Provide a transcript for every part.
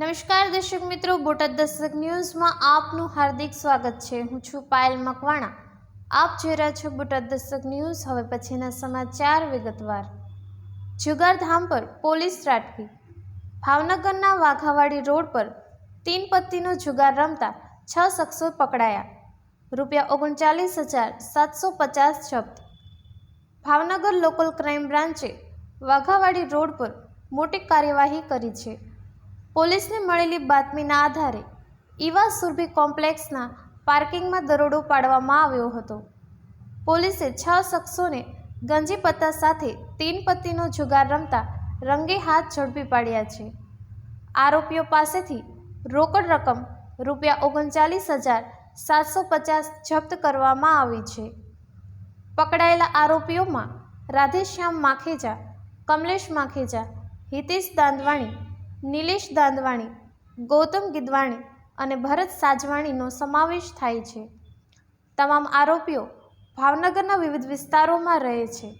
નમસ્કાર દર્શક મિત્રો, બોટાદ દસ્તક ન્યૂઝમાં આપનું હાર્દિક સ્વાગત છે. હું છું પાયલ મકવાણા. આપ જોઈ રહ્યા છો બોટાદ દસ્તક ન્યૂઝ. હવે પછીના સમાચાર વિગતવાર. જુગારધામ પર પોલીસ ત્રાટકી ભાવનગરના વાઘાવાડી રોડ પર તીન પત્તીનો જુગાર રમતા છ શખ્સો પકડાયા. રૂપિયા ઓગણચાલીસ હજાર સાતસો પચાસ જપ્ત. ભાવનગર લોકલ ક્રાઇમ બ્રાન્ચે વાઘાવાડી રોડ પર મોટી કાર્યવાહી કરી છે. પોલીસને મળેલી બાતમીના આધારે ઈવા સુરભી કોમ્પ્લેક્સના પાર્કિંગમાં દરોડો પાડવામાં આવ્યો હતો. પોલીસે છ શખ્સોને ગંજી પત્તા સાથે તીન પત્તીનો જુગાર રમતા રંગે હાથ ઝડપી પાડ્યા છે. આરોપીઓ પાસેથી રોકડ રકમ રૂપિયા ઓગણચાલીસ હજાર સાતસો પચાસ જપ્ત કરવામાં આવી છે. પકડાયેલા આરોપીઓમાં રાધેશ્યામ માખેજા, કમલેશ માખેજા, હિતેશ દાંદવાણી નિલેશ દાંદવાણી, ગૌતમ ગિદવાણી અને ભરત સાજવાણીનો સમાવેશ થાય છે. તમામ આરોપીઓ ભાવનગરના વિવિધ વિસ્તારોમાં રહે છે.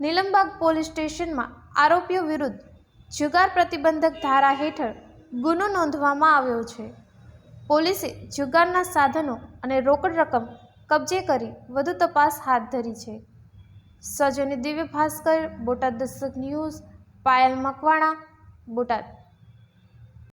નીલમબાગ પોલીસ સ્ટેશનમાં આરોપીઓ વિરુદ્ધ જુગાર પ્રતિબંધક ધારા હેઠળ ગુનો નોંધવામાં આવ્યો છે. પોલીસે જુગારના સાધનો અને રોકડ રકમ કબજે કરી વધુ તપાસ હાથ ધરી છે. સજોની દિવ્ય ભાસ્કર, બોટાદ દસ્તક ન્યૂઝ, પાયલ મકવાણા બોટાદ.